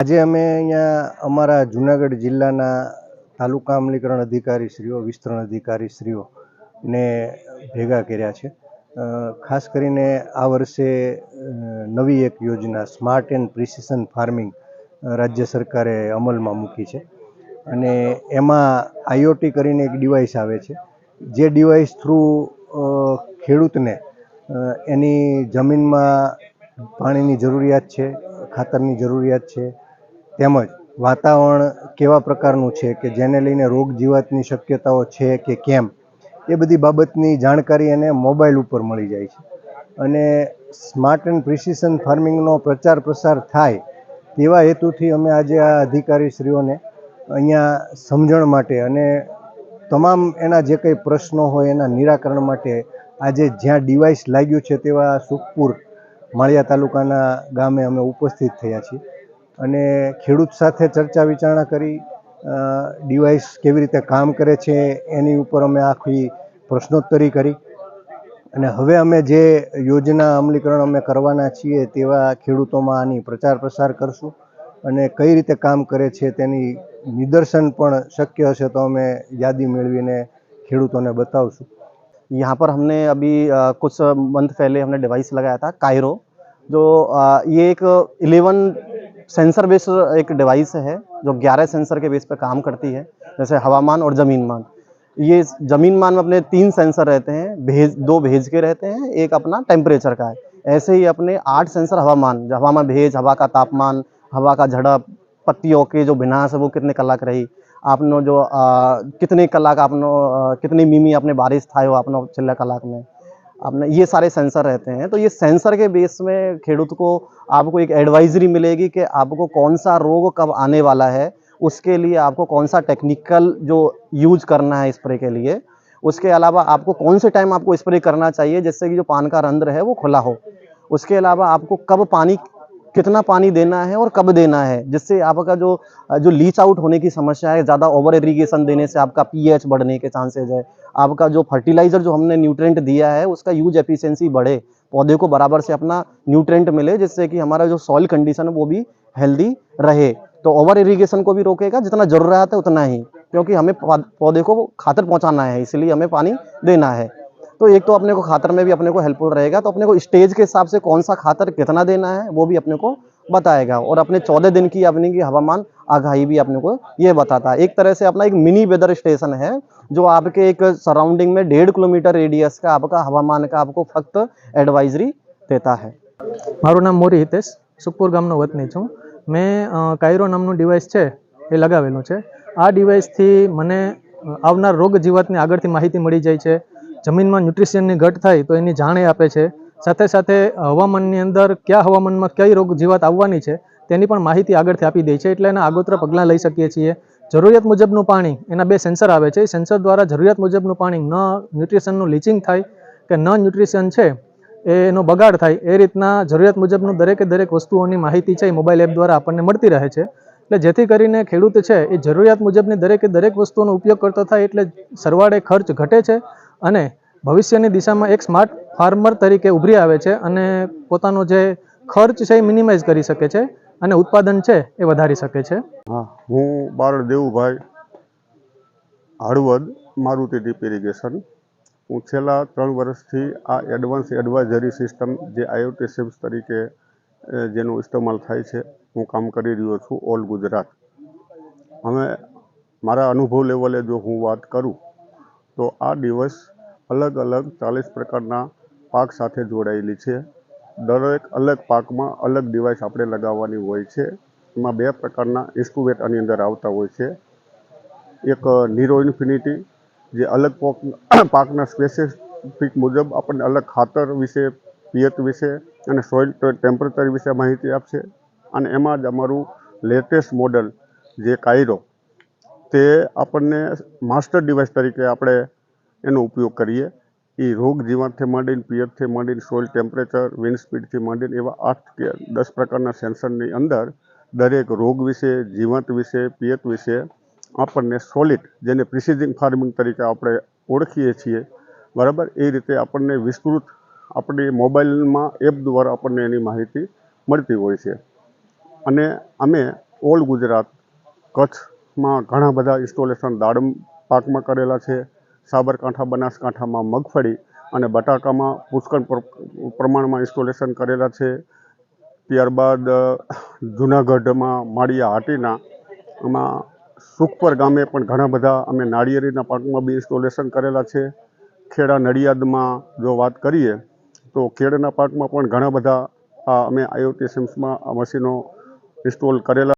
આજે અમે અહીંયા અમારા જુનાગઢ જિલ્લાના તાલુકા અમલીકરણ અધિકારી શ્રીઓ વિસ્તરણ અધિકારી શ્રીઓ ને ભેગા કર્યા છે. ખાસ કરીને આ વર્ષે નવી એક યોજના સ્માર્ટ એન્ડ પ્રિસિશન ફાર્મિંગ રાજ્ય સરકારે અમલમાં મૂકી છે. અને એમાં આઈઓટી કરીને એક ડિવાઇસ આવે છે. જે ડિવાઇસ થ્રુ ખેડૂતને એની જમીનમાં પાણીની જરૂરિયાત છે, ખાતરની જરૂરિયાત છે તેમજ વાતાવરણ કેવા પ્રકારનું છે કે જેને લઈને રોગ જીવાતની શક્યતાઓ છે કે કેમ, એ બધી બાબતની જાણકારી એને મોબાઈલ ઉપર મળી જાય છે. અને સ્માર્ટ એન્ડ પ્રિસિશન ફાર્મિંગનો પ્રચાર પ્રસાર થાય તેવા હેતુથી અમે આજે આ અધિકારીશ્રીઓને અહીંયા સમજણ માટે અને તમામ એના જે કંઈ પ્રશ્નો હોય એના નિરાકરણ માટે આજે જ્યાં ડિવાઇસ લાગ્યું છે તેવા સુખપુર માળિયા તાલુકાના ગામે અમે ઉપસ્થિત થયા છીએ. અને ખેડૂત સાથે ચર્ચા વિચારણા કરી ડિવાઇસ કેવી રીતે કામ કરે છે એની ઉપર અમે આખી પ્રશ્નોત્તરી કરી અને હવે અમે જે યોજના અમલીકરણ અમે કરવાના છીએ તેવા ખેડૂતોમાં આની પ્રચાર પ્રસાર કરશું અને કઈ રીતે કામ કરે છે તેની નિદર્શન પણ શક્ય હશે તો અમે યાદી મેળવીને ખેડૂતોને બતાવશું यहाँ पर हमने अभी अ, कुछ मंथ पहले हमने डिवाइस लगाया था कायरो जो अ, ये एक इलेवन सेंसर बेस्ड एक डिवाइस है जो 11 सेंसर के बेस पर काम करती है जैसे हवामान और ज़मीन मान। ये ज़मीन मान में अपने तीन सेंसर रहते हैं भेज दो भेज के रहते हैं एक अपना टेम्परेचर का है। ऐसे ही अपने आठ सेंसर हवामान जो हवा में भेज हवा का तापमान हवा का झड़प पत्तियों के जो विनाश है वो कितने कलाक रही। आपनों जो आ, कितने कलाक आपनों कितनी मीमी आपने बारिश था वो आपनों चिल्ला कलाक में। आपने ये सारे सेंसर रहते हैं। तो ये सेंसर के बेस में खेडूत को आपको एक एडवाइजरी मिलेगी कि आपको कौन सा रोग कब आने वाला है, उसके लिए आपको कौन सा टेक्निकल जो यूज़ करना है स्प्रे के लिए, उसके अलावा आपको कौन से टाइम आपको स्प्रे करना चाहिए जिससे कि जो पान का रंध्र है वो खुला हो। उसके अलावा आपको कब पानी, कितना पानी देना है और कब देना है, जिससे आपका जो जो लीच आउट होने की समस्या है, ज़्यादा ओवर इरीगेशन देने से आपका पीएच बढ़ने के चांसेज है आपका जो फर्टिलाइज़र जो हमने न्यूट्रेंट दिया है, उसका यूज़ एफिशिएंसी बढ़े। पौधे को बराबर से अपना न्यूट्रेंट मिले, जिससे कि हमारा जो सॉइल कंडीशन है, वो भी हेल्दी रहे। तो ओवर इरीगेशन को भी रोकेगा, जितना ज़रूरत है, उतना ही, क्योंकि हमें पौधे को खातर पहुंचाना है, इसलिए हमें पानी देना है। तो एक तो अपने को खातर में भी अपने को हेल्पफुल रहेगा तो अपने को स्टेज के हिसाब से कौन सा खातर कितना देना है, वो भी अपने को बताएगा और अपने चौदह दिन की अपने की हवामान आगाही भी अपने को ये बताता है एक तरह से अपना एक मिनी वेदर स्टेशन है जो आपके एक सराउंडिंग में डेढ़ किलोमीटर रेडियस का आपका हवामान का आपको फक्त एडवाइजरी देता है મારું નામ મોરી હિતેશ સુખપુર ગામનો વતની છું મેં અ, કાયરો નામનું ડિવાઇસ છે એ લગાવેલું છે આ ડિવાઇસથી મને અ, આવનાર રોગ જીવાતની આગળથી માહિતી મળી જાય છે જમીનમાં ન્યુટ્રિશનની ઘટ થાય તો એની જાણ એ આપે છે સાથે સાથે હવામાનની અંદર કયા હવામાનમાં કઈ રોગ જીવાત આવવાની છે, તેની પણ માહિતી આગળથી આપી દે છે. એટલે એના આગોતરા પગલાં લઈ શકીએ છીએ. જરૂરિયાત મુજબનું પાણી, એના બે સેન્સર આવે છે. સેન્સર દ્વારા જરૂરિયાત મુજબનું પાણી ન ન્યુટ્રિશનનું લીચિંગ થાય કે ન ન્યુટ્રિશન છે, એનો બગાડ થાય, એ રીતના જરૂરિયાત મુજબનું દરેકે દરેક વસ્તુઓની માહિતી છે એ મોબાઈલ એપ દ્વારા આપણને મળતી રહે છે. એટલે જેથી કરીને ખેડૂત છે એ જરૂરિયાત મુજબની દરેકે દરેક વસ્તુઓનો ઉપયોગ કરતો થાય એટલે સરવાળે ખર્ચ ઘટે છે અને ભવિષ્યની દિશામાં એક સ્માર્ટ ફાર્મર તરીકે ઉભરી આવે છે અને પોતાનો જે ખર્ચ છે એ મિનિમાઇઝ કરી શકે છે અને ઉત્પાદન છે એ વધારી શકે છે. હા, હું બારડ દેવુભાઈ હળવદ મારુતિ ડીપ ઇરિગેશન. હું છેલ્લા ત્રણ વર્ષથી આ એડવાન્સ એડવાઇઝરી સિસ્ટમ જે આઈઓટી સિમ્સ તરીકે જેનો ઇસ્તેમાલ થાય છે, હું કામ કરી રહ્યો છું ઓલ ગુજરાત. હવે મારા અનુભવ લેવલે જો હું વાત કરું, તો આ દિવસ અલગ અલગ ચાલીસ પ્રકારના પાક સાથે જોડાયેલી છે. દરેક અલગ પાકમાં અલગ ડિવાઇસ આપણે લગાવવાની હોય છે. એમાં બે પ્રકારના ઇન્સ્ટ્રુમેન્ટ આની અંદર આવતા હોય છે. એક નીરો ઇન્ફિનિટી જે અલગ પોક, પાકના સ્પેસિફિક મુજબ આપણને અલગ ખાતર વિશે, પિયત વિશે અને સોઇલ ટેમ્પરેચર વિશે માહિતી આપશે. અને એમાં જ અમારું લેટેસ્ટ મોડલ, જે કાયરો, તે આપણને માસ્ટર ડિવાઇસ તરીકે આપણે એનો ઉપયોગ કરીએ. એ રોગ જીવાતથી માંડીને પિયતથી માંડીને સોઇલ ટેમ્પરેચર વિન્ડ સ્પીડથી માંડીને એવા આઠ કે દસ પ્રકારના સેન્સરની અંદર દરેક રોગ વિશે, જીવાત વિશે, પિયત વિશે આપણને સોલિડ જેને પ્રિસિઝિંગ ફાર્મિંગ તરીકે આપણે ઓળખીએ છીએ, બરાબર? એ રીતે આપણને વિસ્તૃત આપણી મોબાઈલમાં એપ દ્વારા આપણને એની માહિતી મળતી હોય છે. અને અમે ઓલ ગુજરાત કચ્છમાં ઘણા બધા ઇન્સ્ટોલેશન દાડમ પાકમાં કરેલા છે. સાબરકાંઠા, બનાસકાંઠામાં મગફળી અને બટાકામાં પુષ્કળ પ્રમાણમાં ઇન્સ્ટોલેશન કરેલા છે. ત્યારબાદ જુનાગઢમાં માળિયા હાટીના એમાં સુખપર ગામે પણ ઘણા બધા અમે નાળિયેરીના પાકમાં બી ઇન્સ્ટોલેશન કરેલા છે. ખેડા નડિયાદમાં જો વાત કરીએ, તો ખેડના પાકમાં પણ ઘણા બધા અમે આઈઓટી સિમ્સમાં આ મશીનો ઇન્સ્ટોલ કરેલા